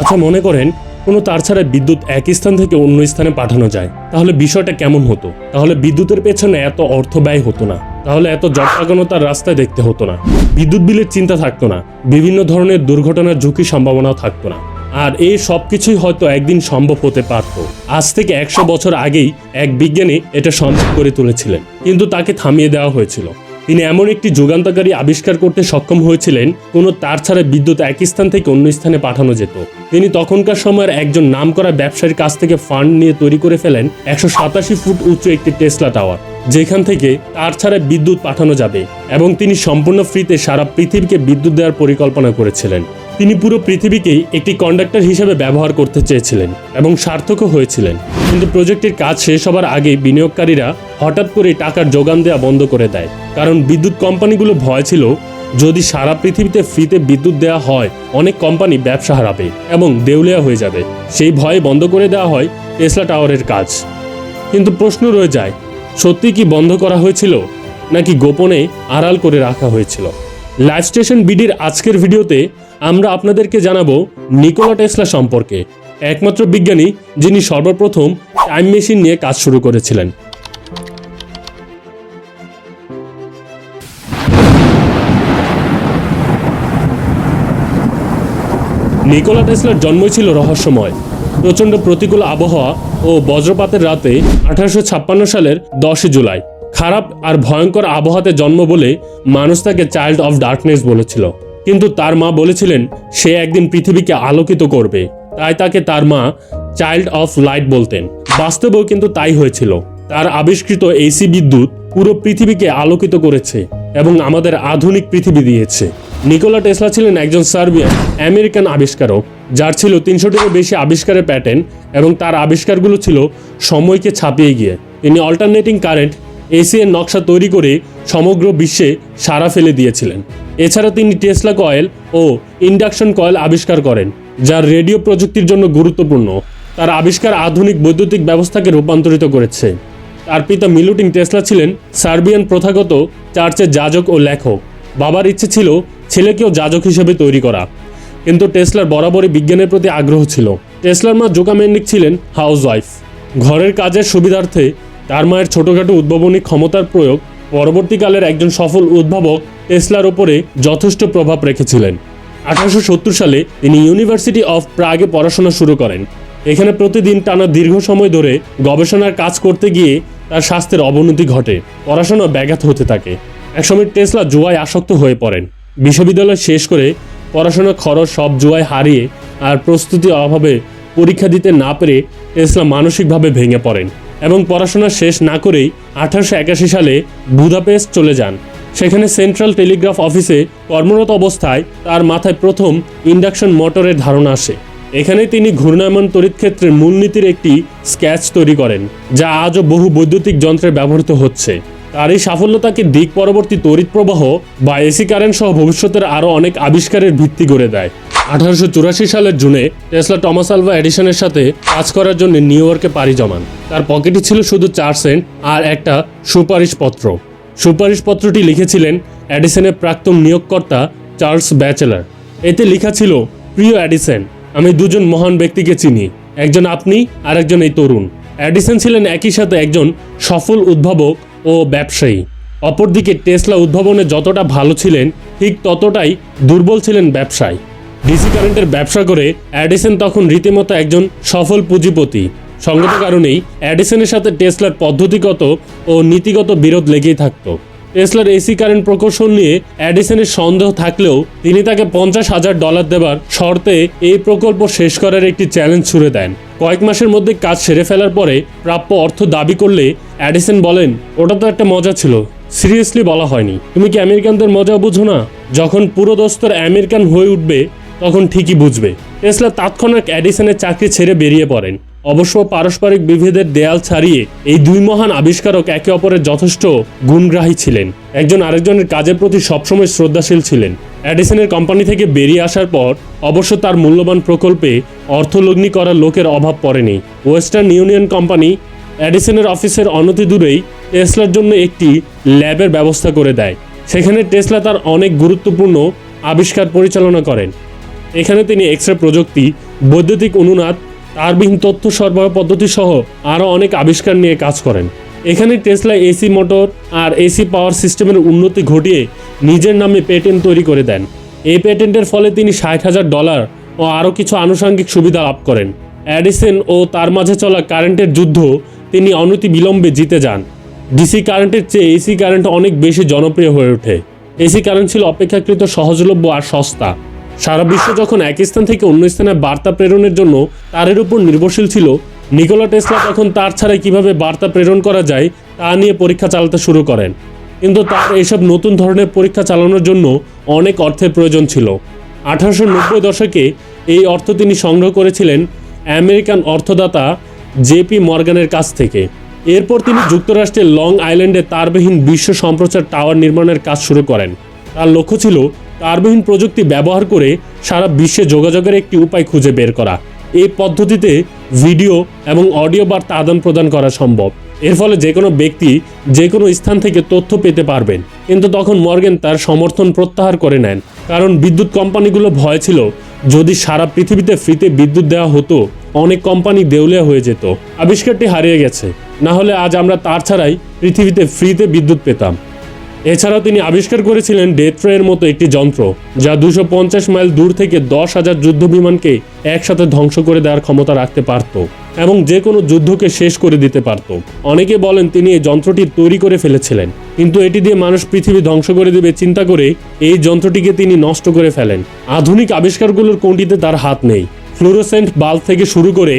আচ্ছা মনে করেন কোনো তার ছাড়া বিদ্যুৎ এক স্থান থেকে অন্য স্থানে পাঠানো যায়, তাহলে বিষয়টা কেমন হতো? তাহলে বিদ্যুতের পেছনে এত অর্থ ব্যয় হতো না, তাহলে এত জটপাগানোতার রাস্তায় দেখতে হতো না, বিদ্যুৎ বিলের চিন্তা থাকতো না, বিভিন্ন ধরনের দুর্ঘটনার ঝুঁকির সম্ভাবনাও থাকতো না। আর এই সব কিছুই হয়তো একদিন সম্ভব হতে পারত। আজ থেকে একশো বছর আগেই এক বিজ্ঞানী এটা সম্ভব করে তুলেছিলেন, কিন্তু তাকে থামিয়ে দেওয়া হয়েছিল। তিনি এমন একটি যুগান্তকারী আবিষ্কার করতে সক্ষম হয়েছিলেন, কোনো তার ছাড়া বিদ্যুৎ এক স্থান থেকে অন্য স্থানে পাঠানো যেত। তিনি তখনকার সময়ের একজন নামকরা ব্যবসায়ীর কাছ থেকে ফান্ড নিয়ে তৈরি করে ফেলেন একশো সাতাশি ফুট উচ্চ একটি টেসলা টাওয়ার, যেখান থেকে তার ছাড়া বিদ্যুৎ পাঠানো যাবে এবং তিনি সম্পূর্ণ ফ্রিতে সারা পৃথিবীকে বিদ্যুৎ দেওয়ার পরিকল্পনা করেছিলেন। তিনি পুরো পৃথিবীকেই একটি কন্ডাক্টর হিসেবে ব্যবহার করতে চেয়েছিলেন এবং সার্থকও হয়েছিলেন। কিন্তু প্রজেক্টের কাজ শেষ হবার আগেই বিনিয়োগকারীরা হঠাৎ করে টাকার যোগান দেওয়া বন্ধ করে দেয়। কারণ বিদ্যুৎ কোম্পানিগুলো ভয় ছিল, যদি সারা পৃথিবীতে ফ্রিতে বিদ্যুৎ দেওয়া হয়, অনেক কোম্পানি ব্যবসা হারাবে এবং দেউলিয়া হয়ে যাবে। সেই ভয়ে বন্ধ করে দেওয়া হয় টেসলা টাওয়ারের কাজ। কিন্তু প্রশ্ন রয়ে যায় সত্যি কি বন্ধ করা হয়েছিল, নাকি গোপনে আড়াল করে রাখা হয়েছিল? লাইভ স্টেশন বিডির আজকের ভিডিওতে আমরা আপনাদেরকে জানাব নিকোলা টেসলা সম্পর্কে। একমাত্র বিজ্ঞানী যিনি সর্বপ্রথম টাইম মেশিন নিয়ে কাজ শুরু করেছিলেন। নিকোলা টেসলার জন্মই ছিল রহস্যময়। প্রচণ্ড প্রতিকূল আবহাওয়া ও বজ্রপাতের রাতে আঠারোশো ছাপ্পান্ন সালের দশই জুলাই। খারাপ আর ভয়ঙ্কর আবহাওয়াতে জন্ম বলে মানুষ তাকে চাইল্ড অফ ডার্কনেস বলেছিল। কিন্তু তার মা বলেছিলেন, সে একদিন পৃথিবীকে আলোকিত করবে। তাই তাকে তার মা চাইল্ড অফ লাইট বলতেন। বাস্তবেও কিন্তু তাই হয়েছিল। তার আবিষ্কৃত এসি বিদ্যুৎ পুরো পৃথিবীকে আলোকিত করেছে এবং আমাদের আধুনিক পৃথিবী দিয়েছে। নিকোলা টেসলা ছিলেন একজন সার্বিয়ান, আমেরিকান আবিষ্কারক, যার ছিল তিনশোটিরও বেশি আবিষ্কারের প্যাটার্ন এবং তার আবিষ্কারগুলো ছিল সময়কে ছাপিয়ে গিয়ে। তিনি অল্টারনেটিং কারেন্ট এসি এর নকশা তৈরি করে সমগ্র বিশ্বে সারা ফেলে দিয়েছিলেন। এছাড়া তিনি টেসলা কয়েল ও ইন্ডাকশন কয়েল আবিষ্কার করেন যা রেডিও প্রযুক্তির জন্য গুরুত্বপূর্ণ। তার আবিষ্কার আধুনিক বৈদ্যুতিক ব্যবস্থাকে রূপান্তরিত করেছে। তার পিতা মিলুটিন টেসলা ছিলেন সার্বিয়ান প্রথাগত চার্চের যাজক ও লেখক। বাবার ইচ্ছে ছিল ছেলেকেও যাজক হিসেবে তৈরি করা, কিন্তু টেসলার বরাবরই বিজ্ঞানের প্রতি আগ্রহ ছিল। টেসলার মা জোকা মেন্ডিক ছিলেন হাউস ওয়াইফ ঘরের কাজের সুবিধার্থে তার মায়ের ছোটখাটো উদ্ভাবনী ক্ষমতার প্রয়োগ পরবর্তীকালের একজন সফল উদ্ভাবক টেসলার ওপরে যথেষ্ট প্রভাব রেখেছিলেন। আঠারোশো সত্তর সালে তিনি ইউনিভার্সিটি অফ প্রাগে পড়াশোনা শুরু করেন। এখানে প্রতিদিন টানা দীর্ঘ সময় ধরে গবেষণার কাজ করতে গিয়ে তার স্বাস্থ্যের অবনতি ঘটে, পড়াশোনা ব্যাঘাত হতে থাকে। একসময় টেসলা জুয়ায় আসক্ত হয়ে পড়েন। বিশ্ববিদ্যালয় শেষ করে পড়াশোনার খরচ সব জুয়ায় হারিয়ে আর প্রস্তুতি অভাবে পরীক্ষা দিতে না পেরে টেসলা মানসিকভাবে ভেঙে পড়েন এবং পড়াশোনা শেষ না করেই আঠারোশো একাশি সালে বুদাপেস্ট চলে যান। সেখানে সেন্ট্রাল টেলিগ্রাফ অফিসে কর্মরত অবস্থায় তার মাথায় প্রথম ইন্ডাকশন মোটরের ধারণা আসে। এখানে তিনি ঘূর্ণায়মান তড়িৎ ক্ষেত্রের মূলনীতির একটি স্কেচ তৈরি করেন, যা আজও বহু বৈদ্যুতিক যন্ত্রে ব্যবহৃত হচ্ছে। তার এই সাফল্যতাকে দিক পরবর্তী তড়িৎ প্রবাহ বা এসি কারেন্ট সহ ভবিষ্যতের আরও অনেক আবিষ্কারের ভিত্তি করে দেয়। আঠারোশো চুরাশি সালের জুনে টেসলা টমাস আলভা এডিসনের সাথে কাজ করার জন্য নিউ ইয়র্কে পাড়ি জমান। তার পকেটে ছিল শুধু চার সেন্ট আর একটা সুপারিশপত্র সুপারিশপত্রটি লিখেছিলেন অ্যাডিসনের প্রাক্তন নিয়োগকর্তা চার্লস ব্যাচেলার। এতে লেখা ছিল, প্রিয় অ্যাডিসন, আমি দুজন মহান ব্যক্তিকে চিনি, একজন আপনি আর একজন এই তরুণ। অ্যাডিসন ছিলেন একই সাথে একজন সফল উদ্ভাবক ও ব্যবসায়ী। অপরদিকে টেসলা উদ্ভাবনে যতটা ভালো ছিলেন, ঠিক ততটাই দুর্বল ছিলেন ব্যবসায়। ডিসি কারেন্টের ব্যবসা করে অ্যাডিসন তখন রীতিমতো একজন সফল পুঁজিপতি। সঙ্গত কারণেই অ্যাডিসনের সাথে টেসলার পদ্ধতিগত ও নীতিগত বিরোধ লেগেই থাকতো। টেসলার এসি কারেন্ট প্রকৌশল নিয়ে অ্যাডিসনের সন্দেহ থাকলেও তিনি তাকে পঞ্চাশ হাজার ডলার দেবার শর্তে এই প্রকল্প শেষ করার একটি চ্যালেঞ্জ ছুড়ে দেন। কয়েক মাসের মধ্যে কাজ সেরে ফেলার পরে প্রাপ্য অর্থ দাবি করলে অ্যাডিসন বলেন, ওটা তো একটা মজা ছিল। সিরিয়াসলি বলা হয়নি। তুমি কি আমেরিকানদের মজা বুঝো না? যখন পুরো দস্তর আমেরিকান হয়ে উঠবে, তখন ঠিকই বুঝবে। টেসলা তাৎক্ষণিক অ্যাডিসনের চাকরি ছেড়ে বেরিয়ে পড়েন। অবশ্য পারস্পরিক বিভেদের দেয়াল ছাড়িয়ে এই দুই মহান আবিষ্কারক একে অপরের যথেষ্ট গুণগ্রাহী ছিলেন। একজন আরেকজনের কাজের প্রতি সবসময় শ্রদ্ধাশীল ছিলেন। অ্যাডিসনের কোম্পানি থেকে বেরিয়ে আসার পর অবশ্য তার মূল্যবান প্রকল্পে অর্থলগ্নি করার লোকের অভাব পড়েনি। ওয়েস্টার্ন ইউনিয়ন কোম্পানি অ্যাডিসনের অফিসের অনতি দূরেই টেসলার জন্য একটি ল্যাবের ব্যবস্থা করে দেয়। সেখানে টেসলা তার অনেক গুরুত্বপূর্ণ আবিষ্কার পরিচালনা করেন। এখানে তিনি এক্স প্রযুক্তি, বৈদ্যুতিক অনুনাদ তারবিহীন তথ্য সরবরাহ পদ্ধতি সহ আরও অনেক আবিষ্কার নিয়ে কাজ করেন। এখানে টেসলা এসি মোটর আর এসি পাওয়ার সিস্টেমের উন্নতি ঘটিয়ে নিজের নামে পেটেন্ট তৈরি করে দেন। এই পেটেন্টের ফলে তিনি ষাট হাজার ডলার ও আরও কিছু আনুষঙ্গিক সুবিধা লাভ করেন। অ্যাডিসন ও তার মাঝে চলা কারেন্টের যুদ্ধ তিনি অনতি বিলম্বে জিতে যান। ডিসি কারেন্টের চেয়ে এসি কারেন্ট অনেক বেশি জনপ্রিয় হয়ে ওঠে। এসি কারেন্ট ছিল অপেক্ষাকৃত সহজলভ্য আর সস্তা। সারা বিশ্ব যখন এক স্থান থেকে অন্য স্থানে বার্তা প্রেরণের জন্য তারের উপর নির্ভরশীল ছিল, নিকোলা টেসলা তখন তার ছাড়াই কীভাবে বার্তা প্রেরণ করা যায় তা নিয়ে পরীক্ষা চালাতে শুরু করেন। কিন্তু তার এইসব নতুন ধরনের পরীক্ষা চালানোর জন্য অনেক অর্থের প্রয়োজন ছিল। আঠারোশো নব্বই দশকে এই অর্থ তিনি সংগ্রহ করেছিলেন আমেরিকান অর্থদাতা জেপি মর্গানের কাছ থেকে। এরপর তিনি যুক্তরাষ্ট্রের লং আইল্যান্ডে তারবিহীন বিশ্ব সম্প্রচার টাওয়ার নির্মাণের কাজ শুরু করেন। তার লক্ষ্য ছিল তারবিহীন প্রযুক্তি ব্যবহার করে সারা বিশ্বে যোগাযোগের একটি উপায় খুঁজে বের করা। এই পদ্ধতিতে ভিডিও এবং অডিও বার্তা আদান প্রদান করা সম্ভব। এর ফলে যে কোনো ব্যক্তি যে কোনো স্থান থেকে তথ্য পেতে পারবেন। কিন্তু তখন মর্গেন তার সমর্থন প্রত্যাহার করে নেন। কারণ বিদ্যুৎ কোম্পানিগুলো ভয় ছিল, যদি সারা পৃথিবীতে ফ্রিতে বিদ্যুৎ দেওয়া হতো, অনেক কোম্পানি দেউলিয়া হয়ে যেত। আবিষ্কারটি হারিয়ে গেছে। না হলে আজ আমরা তার ছাড়াই পৃথিবীতে ফ্রিতে বিদ্যুৎ পেতাম। এছাড়াও তিনি আবিষ্কার করেছিলেন ডেথ্রের মতো একটি যন্ত্র, যা দুশো মাইল দূর থেকে দশ হাজার যুদ্ধ বিমানকে একসাথে ধ্বংস করে দেওয়ার ক্ষমতা রাখতে পারত এবং যে কোনো যুদ্ধকে শেষ করে দিতে পারত। অনেকে বলেন তিনি এই যন্ত্রটি তৈরি করে ফেলেছিলেন, কিন্তু এটি দিয়ে মানুষ পৃথিবী ধ্বংস করে দেবে চিন্তা করে এই যন্ত্রটিকে তিনি নষ্ট করে ফেলেন। আধুনিক আবিষ্কারগুলোর কোনটিতে তার হাত নেই। ফ্লুরোসেন্ট বাল্ব থেকে শুরু করে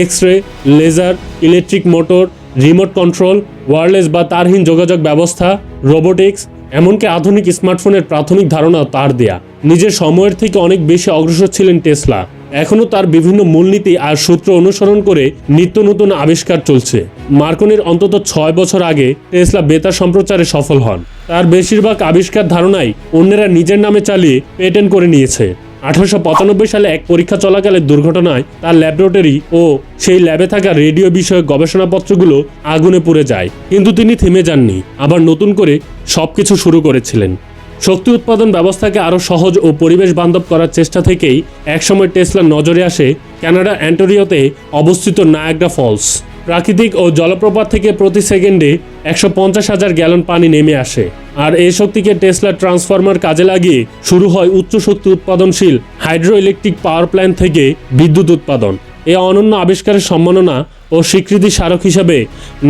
X ray laser electric motor remote control wireless বা তারহীন যোগাযোগ ব্যবস্থা, রোবোটিক্স, এমনকি আধুনিক স্মার্টফোনের প্রাথমিক ধারণা তার দেয়া। নিজের সময়ের থেকে অনেক বেশি অগ্রসর ছিলেন টেসলা। এখনও তার বিভিন্ন মূলনীতি আর সূত্র অনুসরণ করে নিত্য নতুন আবিষ্কার চলছে। মার্কনির অন্তত ছয় বছর আগে টেসলা বেতার সম্প্রচারে সফল হন। তার বেশিরভাগ আবিষ্কার ধারণাই অন্যেরা নিজের নামে চালিয়ে পেটেন্ট করে নিয়েছে। আঠারোশো পঁচানব্বই সালে এক পরীক্ষা চলাকালে দুর্ঘটনায় তার ল্যাবরেটরি ও সেই ল্যাবে থাকা রেডিও বিষয়ক গবেষণাপত্রগুলো আগুনে পুড়ে যায়। কিন্তু তিনি থেমে যাননি। আবার নতুন করে সবকিছু শুরু করেছিলেন। শক্তি উৎপাদন ব্যবস্থাকে আরও সহজ ও পরিবেশ বান্ধব করার চেষ্টা থেকেই একসময় টেসলার নজরে আসে কানাডা অ্যান্টোরিওতে অবস্থিত নায়াগ্রা ফলস। প্রাকৃতিক ও জলপ্রপাত থেকে প্রতি সেকেন্ডে একশো পঞ্চাশ হাজার গ্যালন পানি নেমে আসে। আর এই শক্তিকে টেসলার ট্রান্সফরমার কাজে লাগিয়ে শুরু হয় উচ্চ শক্তি উৎপাদনশীল হাইড্রো ইলেকট্রিক পাওয়ার প্ল্যান্ট থেকে বিদ্যুৎ উৎপাদন। এই অনন্য আবিষ্কারের সম্মাননা ও স্বীকৃতি স্মারক হিসাবে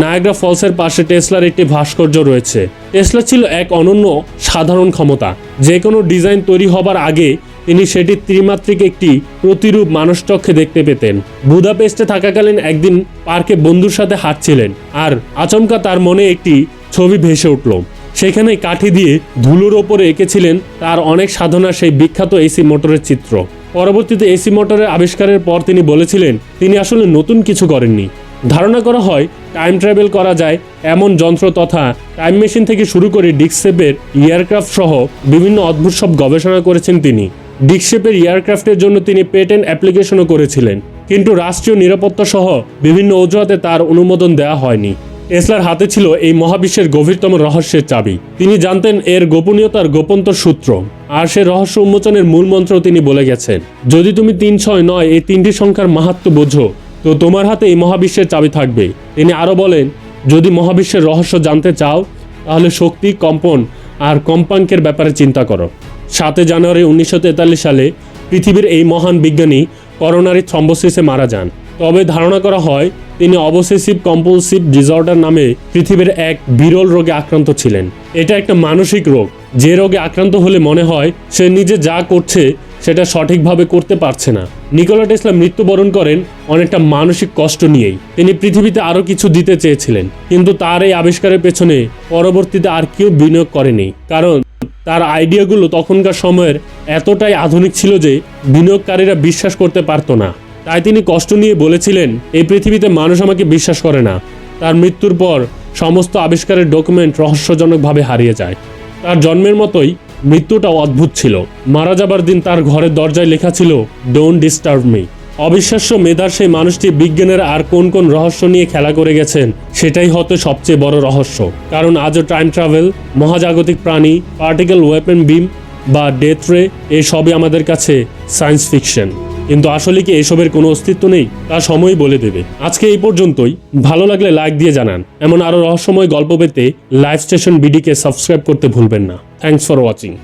নায়াগ্রা ফলসের পাশে টেসলার একটি ভাস্কর্য রয়েছে। টেসলা ছিল এক অনন্য সাধারণ ক্ষমতা। যে কোনো ডিজাইন তৈরি হবার আগে তিনি সেটি ত্রিমাত্রিক একটি প্রতিরূপ মানসচক্ষে দেখতে পেতেন। বুদাপেস্টে থাকাকালীন একদিন পার্কে বন্ধুর সাথে হাঁটছিলেন আর আচমকা তার মনে একটি ছবি ভেসে উঠল। সেখানে কাঠি দিয়ে ধুলোর ওপরে এঁকেছিলেন তার অনেক সাধনার সেই বিখ্যাত এসি মোটরের চিত্র। পরবর্তীতে এসি মোটরের আবিষ্কারের পর তিনি বলেছিলেন, তিনি আসলে নতুন কিছু করেননি। ধারণা করা হয়, টাইম ট্রাভেল করা যায় এমন যন্ত্র তথা টাইম মেশিন থেকে শুরু করে ডিক্সেপের এয়ারক্রাফট সহ বিভিন্ন অদ্ভুত সব গবেষণা করেছেন তিনি। ডিক্সেপের এয়ারক্রাফটের জন্য তিনি পেটেন্ট অ্যাপ্লিকেশনও করেছিলেন। কিন্তু রাষ্ট্রীয় নিরাপত্তা সহ বিভিন্ন অজুহাতে তার অনুমোদন দেওয়া হয়নি। টেসলার হাতে ছিল এই মহাবিশ্বের গভীরতম রহস্যের চাবি। তিনি জানতেন এর গোপনীয়তার গোপন্তর সূত্র, আর সে রহস্য উন্মোচনের মূল মন্ত্র তিনি বলে গেছেন। যদি তুমি তিন ছয় নয় এই তিনটি সংখ্যার মাহাত্ম বোঝো, তো তোমার হাতে এই মহাবিশ্বের চাবি থাকবে। তিনি আরও বলেন, যদি মহাবিশ্বের রহস্য জানতে চাও, তাহলে শক্তি, কম্পন আর কম্পাঙ্কের ব্যাপারে চিন্তা করো। সাতই জানুয়ারি উনিশশো তেতাল্লিশ সালে পৃথিবীর এই মহান বিজ্ঞানী করোনারি থ্রম্বোসিসে মারা যান। তবে ধারণা করা হয়, তিনি অবসেসিভ কম্পালসিভ ডিসঅর্ডার নামে পৃথিবীর এক বিরল রোগে আক্রান্ত ছিলেন। এটা একটা মানসিক রোগ। যে রোগে আক্রান্ত হলে মনে হয় সে নিজে যা করছে সেটা সঠিকভাবে করতে পারছে না। নিকোলা টেসলা মৃত্যুবরণ করেন অনেকটা মানসিক কষ্ট নিয়েই। তিনি পৃথিবীতে আরও কিছু দিতে চেয়েছিলেন, কিন্তু তার এই আবিষ্কারের পেছনে পরবর্তীতে আর কেউ বিনিয়োগ করেনি। কারণ তার আইডিয়াগুলো তখনকার সময়ের এতটাই আধুনিক ছিল যে বিনিয়োগকারীরা বিশ্বাস করতে পারতো না। তাই তিনি কষ্ট নিয়ে বলেছিলেন, এই পৃথিবীতে মানুষ আমাকে বিশ্বাস করে না। তার মৃত্যুর পর সমস্ত আবিষ্কারের ডকুমেন্ট রহস্যজনকভাবে হারিয়ে যায়। তার জন্মের মতোই মৃত্যুটাও অদ্ভুত ছিল। মারা যাবার দিন তার ঘরের দরজায় লেখা ছিল ডোন্ট ডিস্টার্ব মি অবিশ্বাস্য মেধার সেই মানুষটি বিজ্ঞানের আর কোন কোন রহস্য নিয়ে খেলা করে গেছেন, সেটাই হয়তো সবচেয়ে বড় রহস্য। কারণ আজও টাইম ট্রাভেল, মহাজাগতিক প্রাণী, পার্টিকেল ওয়েপেন বিম বা ডেথ রে এসবই আমাদের কাছে সায়েন্স ফিকশন। কিন্তু আসলে কি এসবের কোনো অস্তিত্ব নেই? তা সময়ই বলে দেবে। আজকে এই পর্যন্তই। ভালো লাগলে লাইক দিয়ে জানান। এমন আরও রহস্যময় গল্প পেতে লাইভ স্টেশন বিডিকে সাবস্ক্রাইব করতে ভুলবেন না। Thanks for watching.